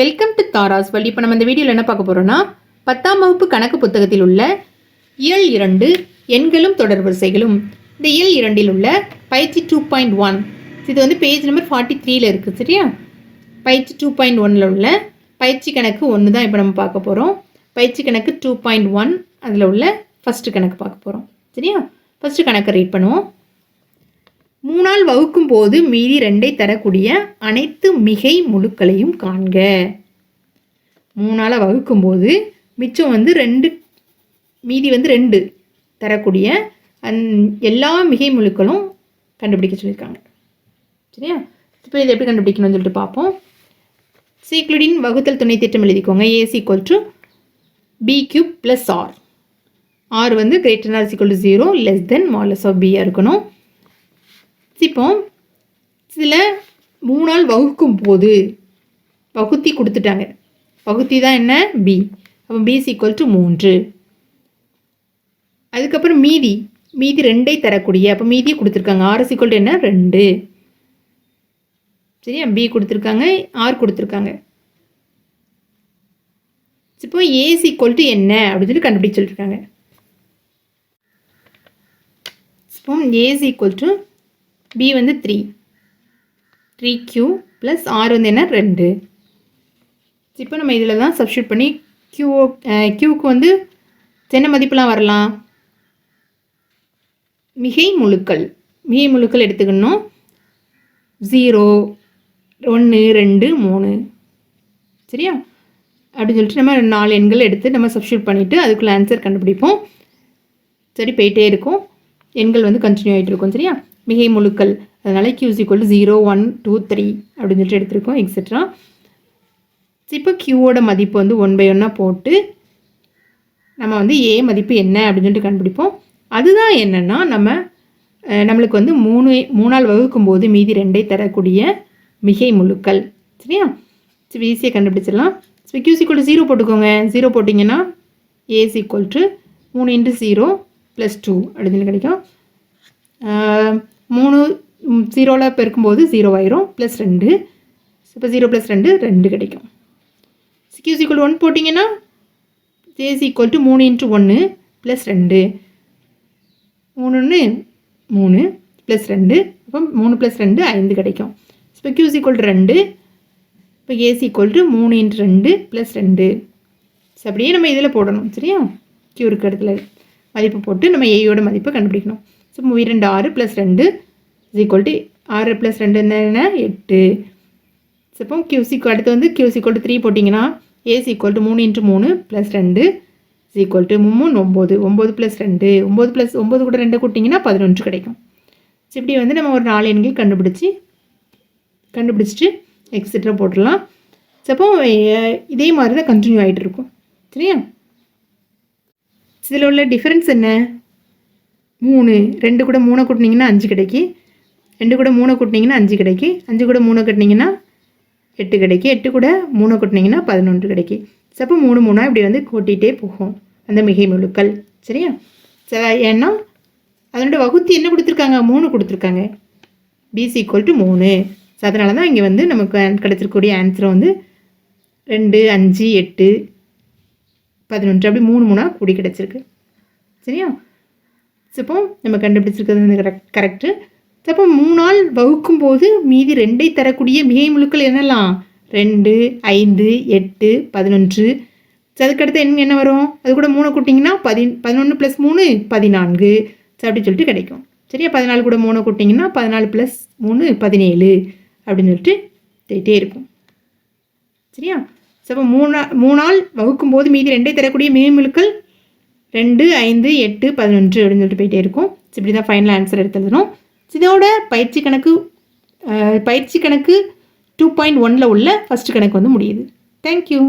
Welcome to Tara's வழி இப்போ நம்ம இந்த வீடியோவில் என்ன பார்க்க போகிறோம்னா பத்தாம் வகுப்பு கணக்கு புத்தகத்தில் உள்ள இயல் இரண்டு எண்களும் தொடர் வரிசைகளும். இந்த இயல் இரண்டில் உள்ள பயிற்சி டூ பாயிண்ட் ஒன் இது வந்து பேஜ் நம்பர் ஃபார்ட்டி த்ரீல இருக்குது சரியா? பயிற்சி டூ பாயிண்ட் ஒனில் உள்ள பயிற்சி கணக்கு ஒன்று தான் இப்போ நம்ம பார்க்க போகிறோம் பயிற்சி கணக்கு டூ பாயிண்ட் ஒன் அதில் உள்ள ஃபஸ்ட்டு கணக்கு பார்க்க போகிறோம் சரியா? ஃபஸ்ட்டு கணக்கை ரீட் பண்ணுவோம். மூணால் வகுக்கும் போது மீதி ரெண்டை தரக்கூடிய அனைத்து மிகை முழுக்களையும் காண்க. மூணால் வகுக்கும் போது மிச்சம் வந்து ரெண்டு மீதி வந்து ரெண்டு தரக்கூடிய அந் எல்லா மிகை முழுக்களும் கண்டுபிடிக்க சொல்லியிருக்காங்க. சரியா? இப்போ இதை எப்படி கண்டுபிடிக்கணும்னு சொல்லிட்டு பார்ப்போம். சீக்ளுடின் வகுத்தல் துணை திட்டம் எழுதிக்கோங்க. AC equal to B cube plus R R வந்து greater or equal to zero less than மாலஸ் ஆஃப் பியாக இருக்கணும். இப்போ சில மூணால் வகுக்கும் போது வகுத்தி கொடுத்துட்டாங்க. வகுத்தி தான் என்ன? பி அப்போ பி ஈக்குவல் டு மூன்று. அதுக்கப்புறம் மீதி. மீதி ரெண்டை தரக்கூடிய. அப்போ மீதி கொடுத்துருக்காங்க. ஆர் ஈக்குவல் டு என்ன? ரெண்டு. சரியா? பி கொடுத்துருக்காங்க. ஆர் கொடுத்துருக்காங்க. இப்போ ஏசி ஈக்குவல் டு என்ன? அப்படின்னு சொல்லி கண்டுபிடிச்சு சொல்லியிருக்காங்க இப்போ ஈக்குவல் டு பி வந்து three three Q plus R வந்து என்ன? ரெண்டு. இப்போ நம்ம இதில் தான் சப்ஸ்டியூட் பண்ணி கியூ கியூக்கு வந்து என்ன மதிப்பெலாம் வரலாம்? மிகை முழுக்கள். மிகை முழுக்கள் எடுத்துக்கணும். ஜீரோ ஒன்று ரெண்டு மூணு. சரியா? அப்படின்னு சொல்லிட்டு நம்ம நாலு எண்கள் எடுத்து நம்ம சப்ஸ்டியூட் பண்ணிவிட்டு அதுக்குள்ள ஆன்சர் கண்டுபிடிப்போம். சரி போயிட்டே இருக்கும். எண்கள் வந்து கண்டினியூ ஆகிட்டு இருக்கும். சரியா? மிகை முழுக்கள். அதனால் Q's equal zero one two three அப்படின்னு சொல்லிட்டு எடுத்திருக்கோம் எக்ஸெட்ரா இப்போ கியூவோட மதிப்பு வந்து ஒன் பை ஒன்னாக போட்டு நம்ம வந்து ஏ மதிப்பு என்ன அப்படின்னு சொல்லிட்டு கண்டுபிடிப்போம். அதுதான் என்னென்னா நம்ம நம்மளுக்கு வந்து மூணு மூணால் வகுக்கும் போது மீதி ரெண்டை தரக்கூடிய மிகை முழுக்கள். சரியா? சரி ஈஸியாக கண்டுபிடிச்சிடலாம். ஸோ கியூஸ் ஈக்குவல் ஜீரோ போட்டுக்கோங்க. ஜீரோ போட்டிங்கன்னா ஏஸ் ஈக்குவல் டு மூணு இன்ட்டு ஜீரோ ப்ளஸ் டூ அப்படின்னு சொல்லி கிடைக்கும். மூணு ஜீரோவில் பெருக்கும்போது ஜீரோ ஆயிரும் ப்ளஸ் ரெண்டு. இப்போ ஜீரோ ப்ளஸ் ரெண்டு ரெண்டு கிடைக்கும். சிக்யூஸ் ஈக்குவல் ஒன் போட்டிங்கன்னா ஜேஸ் ஈக்குவல் டு மூணு இன்ட்டு ஒன்று ப்ளஸ் ரெண்டு. மூணுன்னு மூணு ப்ளஸ் ரெண்டு. அப்போ மூணு ப்ளஸ் ரெண்டு ஐந்து கிடைக்கும். இப்போ கியூஸ் ஈக்குவல் டு ரெண்டு. இப்போ ஏஸ் ஈக்குவல் டு மூணு இன்ட்டு ரெண்டு ப்ளஸ் ரெண்டு. ஸோ அப்படியே நம்ம இதில் போடணும் சரியா? கியூ இடத்துல மதிப்பு போட்டு நம்ம ஏயோட மதிப்பை கண்டுபிடிக்கணும். ஸோ இரண்டு ஆறு ப்ளஸ் ரெண்டு இஸ் ஈக்குவல் டு ஆறு ப்ளஸ் ரெண்டு என்ன எட்டு. ஸோ இப்போ கியூசிக்கு அடுத்து வந்து கியூசிக்குவல் டு த்ரீ போட்டிங்கன்னா ஏசி ஈக்குவல் டு மூணு இன்ட்டு மூணு ப்ளஸ் ரெண்டு இஸ் ஈக்குவல் டு மூணு ஒம்பது ஒம்பது ப்ளஸ் ரெண்டு. ஒம்பது ப்ளஸ் ஒம்பது கூட ரெண்டு கூட்டிங்கன்னா பதினொன்று கிடைக்கும். ஸோ இப்படி வந்து நம்ம ஒரு நாலு எண்கள் கண்டுபிடிச்சி கண்டுபிடிச்சிட்டு எக்ஸெட்ரா போட்டுடலாம். ஸோ அப்போ இதே மாதிரி தான் கண்டினியூ ஆகிட்டு இருக்கும். சரியா? இதில் உள்ள டிஃப்ரென்ஸ் என்ன? மூணு ரெண்டு கூட மூணை கூட்டினீங்கன்னா அஞ்சு கிடைக்கி. ரெண்டு கூட மூணை கூட்டினீங்கன்னா அஞ்சு கிடைக்கி. அஞ்சு கூட மூணை கூட்டினீங்கன்னா எட்டு கிடைக்கி. எட்டு கூட மூணை கூட்டினீங்கன்னா பதினொன்று கிடைக்கி. சப்போ மூணு மூணாக இப்படி வந்து கூட்டிகிட்டே போகும். அந்த மிகை முழுக்கள். சரியா? சரி ஏன்னா அதனோட வகுத்து என்ன கொடுத்துருக்காங்க? மூணு கொடுத்துருக்காங்க. பிசி ஈக்குவல் டு மூணு. ஸோ அதனால தான் இங்கே வந்து நமக்கு கிடச்சிருக்கக்கூடிய ஆன்சர் வந்து ரெண்டு அஞ்சு எட்டு பதினொன்று. அப்படி மூணு மூணாக கூடி கிடச்சிருக்கு. சரியா? சப்போ நம்ம கண்டுபிடிச்சிருக்கிறது வந்து கரெக்ட் கரெக்டு அப்போ மூணு நாள் வகுக்கும் போது மீதி ரெண்டை தரக்கூடிய மிகை முழுக்கள் என்னெல்லாம்? ரெண்டு ஐந்து எட்டு பதினொன்று. அதுக்கடுத்து என்ன என்ன வரும்? அது கூட மூணு கூட்டிங்கன்னா பதி பதினொன்று ப்ளஸ் மூணு பதினான்கு. அப்படின்னு சொல்லிட்டு கிடைக்கும். சரியா? பதினாலு கூட மூணு கூட்டிங்கன்னா பதினாலு ப்ளஸ் மூணு பதினேழு. அப்படின்னு சொல்லிட்டு தேட்டே இருக்கும் சரியா? ஸோ அப்போ மூணா மூணால் வகுக்கும் போது மீதி ரெண்டை தரக்கூடிய மிகமுழுக்கள் ரெண்டு ஐந்து எட்டு பதினொன்று அப்படின்னு சொல்லிட்டு போயிட்டே இருக்கும். இப்படி தான் ஃபைனல் ஆன்சர் எடுத்துருந்தோம் இதோட பயிற்சி கணக்கு பயிற்சி கணக்கு டூ பாயிண்ட் ஒனில் உள்ள ஃபஸ்ட்டு கணக்கு வந்து முடியுது. தேங்க்யூ